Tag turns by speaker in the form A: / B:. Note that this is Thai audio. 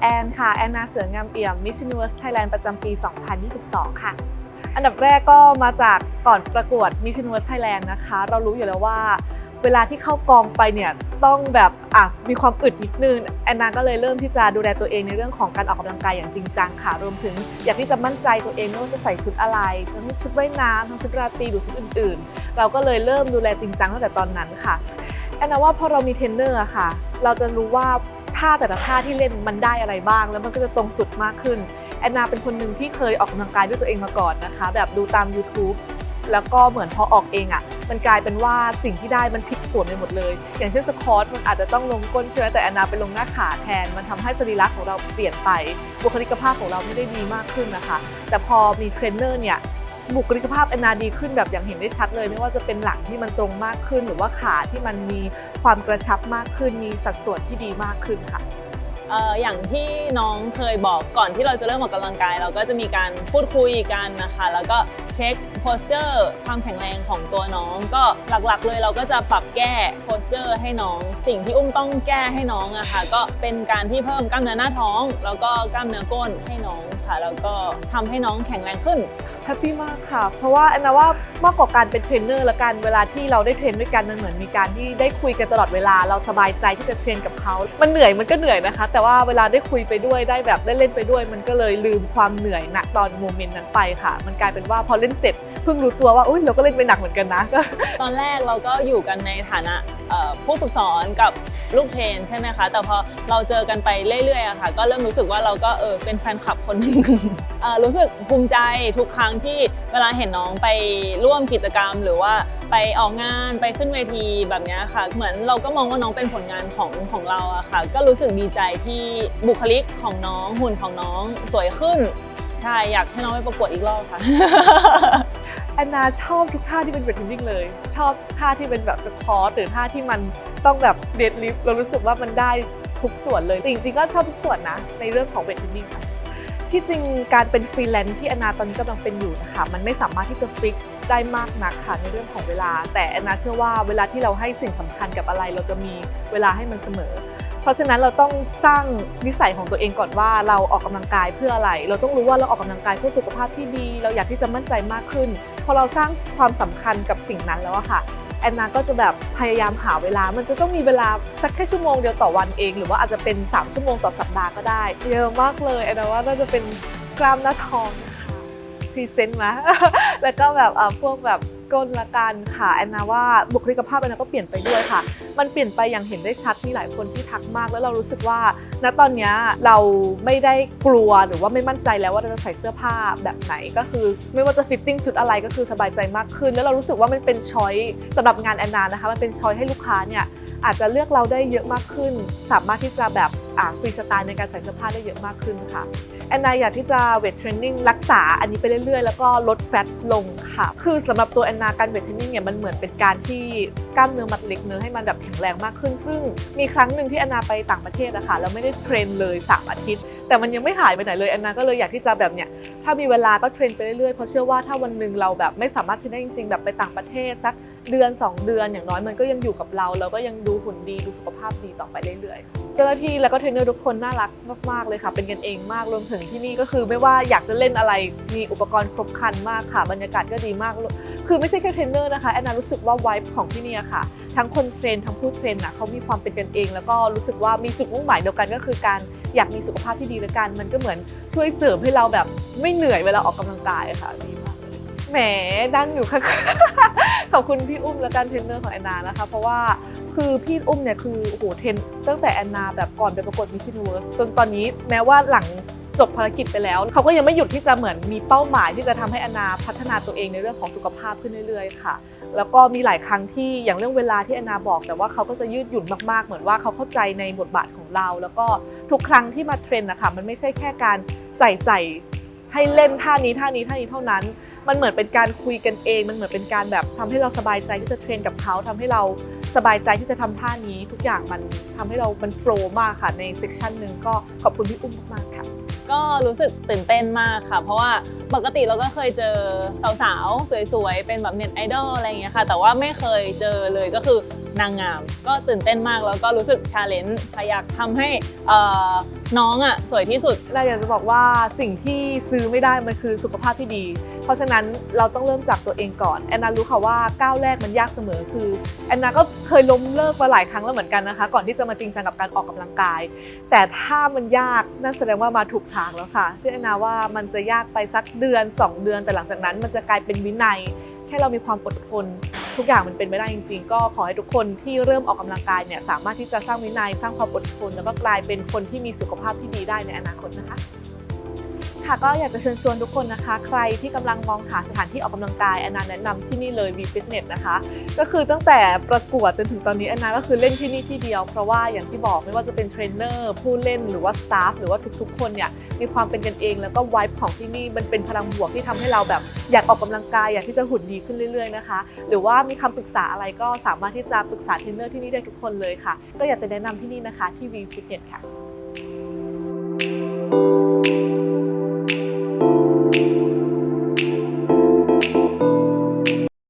A: แอนค่ะแอนนาเสืองามเปี่ยม Miss Universe Thailand ประจำปี 2022 ค่ะ อันดับแรกก็มาจากก่อนประกวด Miss Universe Thailand นะคะ เรารู้อยู่แล้วว่าเวลาที่เข้ากองไปเนี่ยต้องแบบอะมีความอึดนิดนึงแอนนาก็เลยเริ่มที่จะดูแลตัวเองในเรื่องของการออกกำลังกายอย่างจริงจังค่ะ รวมถึงอยากที่จะมั่นใจตัวเองไม่ว่าจะใส่ชุดอะไรทั้งชุดว่ายน้ำทั้งชุดราตรีหรือชุดอื่น ๆ เราก็เลยเริ่มดูแลจริงจังตั้งแต่ตอนนั้นค่ะแอนนาว่าพอเรามีเทรนเนอร์อะค่ะ เราจะรู้ว่า ท่าแต่ละท่าที่เล่นมันได้อะไรบ้าง แล้วมันก็จะตรงจุดมากขึ้นแอนนาเป็นคนหนึ่งที่เคยออกกำลังกายด้วยตัวเองมาก่อนนะคะ แบบดูตาม YouTube แล้วก็เหมือนพอออกเองอะมันกลายเป็นว่าสิ่งที่ได้มันผิดส่วนไปหมดเลย อย่างเช่นสควอตมันอาจจะต้องลงก้นใช่ไหมแต่แอนนาไปลงหน้าขาแทน มันทำให้สรีระของเราเปลี่ยนไป บุคลิกภาพของเราไม่ได้ดีมากขึ้นนะคะ แต่พอมีเทรนเนอร์เนี่ย บุคลิกภาพแอนนาดีขึ้นแบบอย่างเห็นได้ชัดเลย ไม่ว่าจะเป็นหลังที่มันตรงมากขึ้น หรือว่าขาที่มันมีความกระชับมากขึ้น มีสัดส่วนที่ดีมากขึ้นค่ะ
B: อย่างที่น้องเคยบอกก่อนที่เราจะเริ่มออกกำลังกาย เราก็จะมีการพูดคุยกันนะคะ แล้วก็เช็คโพสเจอร์ความแข็งแรงของตัวน้อง ก็หลักๆ เลยเราก็จะปรับแก้โพสเจอร์ให้น้อง สิ่งที่อุ้มต้องแก้ให้น้องอะค่ะก็เป็นการที่เพิ่มกล้ามเนื้อหน้าท้อง แล้วก็กล้ามเนื้อก้นให้น้อง ค่ะ แล้วก็ทำให้น้องแข็งแรงขึ้น
A: แฮปปี้มากค่ะ เพราะว่าแอนนาว่ามากกว่าการเป็นเทรนเนอร์ละกันเวลาที่เราได้เทรนด้วยกันมันเหมือนมีการที่ได้คุยกันตลอดเวลาเราสบายใจที่จะเทรนกับเขามันเหนื่อยมันก็เหนื่อยนะคะ แต่ว่าเวลาได้คุยไปด้วยได้แบบได้เล่นไปด้วย มันก็เลยลืมความเหนื่อยณตอนโมเมนต์นั้นไปค่ะ มันกลายเป็นว่าพอเล่นเสร็จ พิ่งรู้ตัวว่าอุ้ยเราก็เล่นไปหนักเหมือนกันนะก็
B: ตอนแรกเราก็อยู่กันในฐานะผู้ฝึกสอนกับลูกเทนใช่ไหมคะ แต่พอเราเจอกันไปเรื่อยๆอะค่ะ ก็เริ่มรู้สึกว่าเราก็เออเป็นแฟนคลับคนหนึ่งรู้สึกภูมิใจทุกครั้งที่เวลาเห็นน้องไปร่วมกิจกรรม หรือว่าไปออกงานไปขึ้นเวทีแบบนี้ค่ะ เหมือนเราก็มองว่าน้องเป็นผลงานของของเราอะค่ะ ก็รู้สึกดีใจที่บุคลิกของน้องหุ่นของน้องสวยขึ้นใช่อยากให้น้องไปประกวดอีกรอบค่ะ
A: แอนนาชอบทุกท่าที่เป็นเวทเทรนนิ่งเลย ชอบท่าที่เป็นแบบสควอตหรือท่าที่มันต้องแบบเดดลิฟเรารู้สึกว่ามันได้ทุกส่วนเลยแต่จริงๆก็ชอบทุกส่วนนะ ในเรื่องของเวทเทรนนิ่งค่ะที่จริงการเป็นฟรีแลนซ์ที่แอนนาตอนนี้กำลังเป็นอยู่นะคะมันไม่สามารถที่จะฟิกได้มากนักค่ะในเรื่องของเวลา แต่แอนนาเชื่อว่าเวลาที่เราให้สิ่งสำคัญกับอะไร เราจะมีเวลาให้มันเสมอ เพราะฉะนั้นเราต้องสร้างนิสัยของตัวเองก่อนว่าเราออกกำลังกายเพื่ออะไร เราต้องรู้ว่าเราออกกำลังกายเพื่อสุขภาพที่ดี เราอยากที่จะมั่นใจมากขึ้น อเราสร้างความสำคัญกับสิ่งนั้นแล้วอะค่ะแอนนาก็จะแบบพยายามหาเวลา มันจะต้องมีเวลาสักแค่ชั่วโมงเดียวต่อวันเอง หรือว่าอาจจะเป็น 3 ชั่วโมงต่อสัปดาห์ก็ได้ เยอะมากเลยแอนนาว่าน่าจะเป็นกล้ามหน้าท้องนะคะพรีเซนต์มาแล้วก็แบบอะพวกแบบ ก้นละกันค่ะแอนนาว่าบุคลิกภาพแอนนาก็เปลี่ยนไปด้วยค่ะ มันเปลี่ยนไปอย่างเห็นได้ชัดมีหลายคนที่ทักมากแล้วเรารู้สึกว่า ณตอนนี้เราไม่ได้กลัวหรือว่าไม่มั่นใจแล้วว่าเราจะใส่เสื้อผ้าแบบไหนก็คือ ไม่ว่าจะฟิตติ้งชุดอะไรก็คือสบายใจมากขึ้น แล้วเรารู้สึกว่ามันเป็นช้อยสำหรับงานแอนนานะคะมันเป็นช้อยให้ลูกค้าเนี่ยอาจจะเลือกเราได้เยอะมากขึ้น สามารถที่จะแบบ ฟรีสไตล์ในการใส่เสื้อผ้าได้เยอะมากขึ้นค่ะแอนนาอยากที่จะเวทเทรนนิ่งรักษาอันนี้ไปเรื่อยๆ แล้วก็ลดแฟตลงค่ะ คือสำหรับตัวแอนนาการเวทเทรนนิ่งเนี่ยมันเหมือนเป็นการที่กล้ามเนื้อมัดเล็กเนื้อให้มันแบบแข็งแรงมากขึ้น ซึ่งมีครั้งหนึ่งที่แอนนาไปต่างประเทศอะค่ะแล้วไม่ได้เทรนเลยสามอาทิตย์ แต่มันยังไม่หายไปไหนเลยแอนนาก็เลยอยากที่จะแบบเนี่ยถ้ามีเวลาก็เทรนไปเรื่อยๆเพราะเชื่อว่าถ้าวันหนึ่งเราแบบไม่สามารถเทรนได้จริงๆแบบไปต่างประเทศสัก เดือน 2 เดือนอย่างน้อยมันก็ยังอยู่กับเรา แล้วก็ยังดูหุ่นดีดูสุขภาพดีต่อไปเรื่อยๆ เจ้าหน้าที่แล้วก็เทรนเนอร์ทุกคนน่ารักมากๆเลยค่ะ เป็นกันเองมากรวมถึงที่นี่ก็คือไม่ว่าอยากจะเล่นอะไรมีอุปกรณ์ครบครันมากค่ะ บรรยากาศก็ดีมาก คือไม่ใช่แค่เทรนเนอร์นะคะแอนนารู้สึกว่าไวท์ของที่นี่ค่ะ ทั้งคนเทรนทั้งผู้เทรนน่ะเขามีความเป็นกันเอง แล้วก็รู้สึกว่ามีจุดมุ่งหมายเดียวกันก็คือการอยากมีสุขภาพที่ดีและกันมันก็เหมือนช่วยเสริมให้เราแบบไม่เหนื่อยเวลาออกกำลังกายค่ะดีมากแหมดันอยู่ค่ะ ขอบคุณพี่อุ้มและการเทรนเนอร์ของแอนนานะคะ เพราะว่าคือพี่อุ้มเนี่ยคือโอ้โหเทรนตั้งแต่แอนนาแบบก่อนไปประกวด Miss Universe จนตอนนี้แม้ว่าหลังจบภารกิจไปแล้ว เขาก็ยังไม่หยุดที่จะเหมือนมีเป้าหมายที่จะทำให้แอนนาพัฒนาตัวเองในเรื่องของสุขภาพขึ้นเรื่อยๆค่ะ แล้วก็มีหลายครั้งที่อย่างเรื่องเวลาที่แอนนาบอก แต่ว่าเขาก็จะยืดหยุ่นมากๆ เหมือนว่าเขาเข้าใจในบทบาทของเรา แล้วก็ทุกครั้งที่มาเทรนนะคะมันไม่ใช่แค่การใส่ใส่ให้เล่นท่านี้ท่านี้ท่านี้เท่านั้น มันเหมือนเป็นการคุยกันเอง มันเหมือนเป็นการแบบทำให้เราสบายใจที่จะเทรนกับเขาทำให้เราสบายใจที่จะทำท่านี้ ทุกอย่างมันทำให้เรามันโฟล์มากค่ะในเซกชันหนึ่งก็ขอบคุณพี่อุ้มมากๆค่ะ
B: ก็รู้สึกตื่นเต้นมากค่ะ เพราะว่าปกติเราก็เคยเจอสาวๆ สวยๆ เป็นแบบเน็ตไอดอลอะไรอย่างเงี้ยค่ะ แต่ว่าไม่เคยเจอเลยก็คือนางงาม ก็ตื่นเต้นมากแล้วก็รู้สึกชาเลนจ์อยากทำให้อ่อ น้องอะสวยที่สุด
A: เราอยากจะบอกว่าสิ่งที่ซื้อไม่ได้มันคือสุขภาพที่ดี เพราะฉะนั้นเราต้องเริ่มจากตัวเองก่อนแอนนารู้ค่ะว่าก้าวแรกมันยากเสมอคือแอนนาก็เคยล้มเลิกมาหลายครั้งแล้วเหมือนกันนะคะ ก่อนที่จะมาจริงจังกับการออกกำลังกาย แต่ถ้ามันยากนั่นแสดงว่ามาถูกทางแล้วค่ะเชื่อแอนนาว่ามันจะยากไปสักเดือน 2 เดือน แต่หลังจากนั้นมันจะกลายเป็นวินัยแค่เรามีความอดทน ทุกอย่างมันเป็นไม่ได้จริง ๆ ก็ขอให้ทุกคนที่เริ่มออกกำลังกายเนี่ยสามารถที่จะสร้างวินัยสร้างความอดทนแล้วก็กลายเป็นคนที่มีสุขภาพที่ดีได้ในอนาคตนะคะ ค่ะก็อยากจะเชิญชวนทุกคนนะคะ ใครที่กำลังมองหาสถานที่ออกกำลังกายแอนนาแนะนำที่นี่เลย V Fitness นะคะ ก็คือตั้งแต่ประกวดจนถึงตอนนี้แอนนาก็คือเล่นที่นี่ที่เดียว เพราะว่าอย่างที่บอกไม่ว่าจะเป็นเทรนเนอร์ผู้เล่นหรือว่าสตาฟหรือว่าทุกๆ คนเนี่ยมีความเป็นกันเองแล้วก็ไวบ์ของที่นี่มันเป็นพลังบวกที่ทำให้เราแบบอยากออกกำลังกายอยากที่จะหุ่นดีขึ้นเรื่อยๆนะคะ หรือว่ามีคำปรึกษาอะไรก็สามารถที่จะปรึกษาเทรนเนอร์ที่นี่ได้ทุกคนเลยค่ะ ก็อยากจะแนะนำที่นี่นะคะที่ V Fitness ค่ะ